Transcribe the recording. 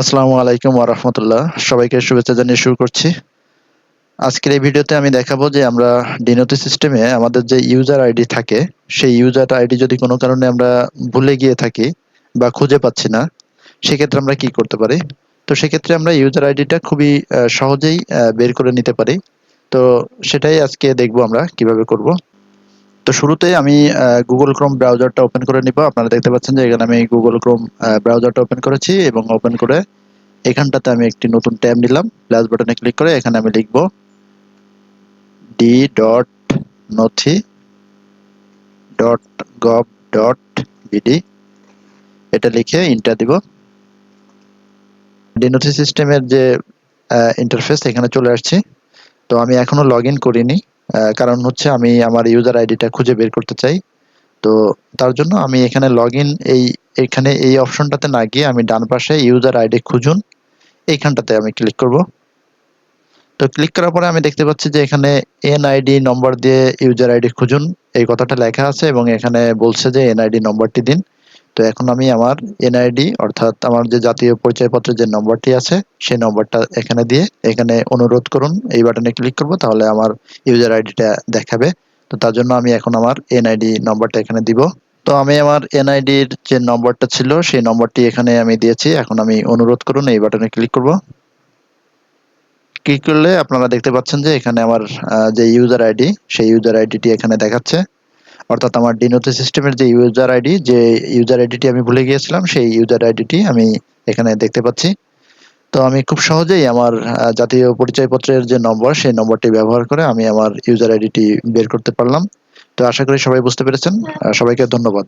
আসসালামু আলাইকুম ওরহমতুল্লাহ সবাইকে শুভেচ্ছা জানিয়ে শুরু করছি। আজকের এই ভিডিওতে আমি দেখাবো যে আমরা ডিনোটি সিস্টেমে আমাদের যে ইউজার আইডি থাকে, সেই ইউজার আইডি যদি কোনো কারণে আমরা ভুলে গিয়ে থাকি বা খুঁজে পাচ্ছি না, সেক্ষেত্রে আমরা কি করতে পারি? তো সেক্ষেত্রে আমরা ইউজার আইডিটা খুবই সহজেই বের করে নিতে পারি। তো সেটাই আজকে দেখব আমরা কীভাবে করব। তো শুরুতে আমি গুগল ক্রোম ব্রাউজারটা ওপেন করে নিব। আপনারা দেখতে পাচ্ছেন যে এখানে আমি গুগল ক্রোম ব্রাউজারটা ওপেন করেছি এবং ওপেন করে এখানটাতে আমি একটি নতুন ট্যাব নিলাম। প্লাস বাটনে ক্লিক করে এখানে আমি লিখব D dot Nothi dot gov dot BD এটা লিখে ইন্টার দিব। ডিনোথি সিস্টেমের যে ইন্টারফেস এখানে চলে আসছি। তো আমি এখনও লগ ইন করিনি। কারণ হচ্ছে আমি আমার ইউজার আইডিটা খুঁজে বের করতে চাই। তো তার জন্য আমি এখানে লগ ইন এই, এখানে এই অপশনটাতে না গিয়ে আমি ডান পাশে ইউজার আইডি খুঁজুন। এইখানটাতে আমি ক্লিক করব। তো ক্লিক করার পরে আমি দেখতে পাচ্ছি যে এখানে এনআইডি নম্বর দিয়ে ইউজার আইডি খুঁজুন। এই কথাটা লেখা আছে এবং এখানে বলছে যে এনআইডি নম্বরটি দিন। তো এখন আমি আমার এনআইডি অর্থাৎ আমার যে জাতীয় পরিচয়পত্রের যে নম্বরটি আছে, সেই নম্বরটা এখানে দিয়ে এখানে অনুরোধ করুন, এই বাটনে ক্লিক করব, তাহলে আমার ইউজার আইডিটা দেখাবে। তো তার জন্য আমি এখন আমার এনআইডি নম্বরটা এখানে দিব। তো আমি আমার এনআইডির যে নম্বরটা ছিল, সেই নম্বরটি এখানে আমি দিয়েছি। এখন আমি অনুরোধ করুন, এই বাটনে ক্লিক করব। ক্লিক করলে আপনারা দেখতে পাচ্ছেন যে এখানে আমার যে ইউজার আইডি, সেই ইউজার আইডিটি এখানে দেখাচ্ছে। অর্থাৎ আমার ডিনোতে সিস্টেমের যে ইউজার আইডি যে ইউজার আইডিটি আমি ভুলে গিয়েছিলাম সেই ইউজার আইডিটি আমি এখানে দেখতে পাচ্ছি। তো আমি খুব সহজেই আমার জাতীয় পরিচয়পত্রের যে নম্বর সেই নম্বরটি ব্যবহার করে আমি আমার ইউজার আইডিটি বের করতে পারলাম। তো আশা করি সবাই বুঝতে পেরেছেন। সবাইকে ধন্যবাদ।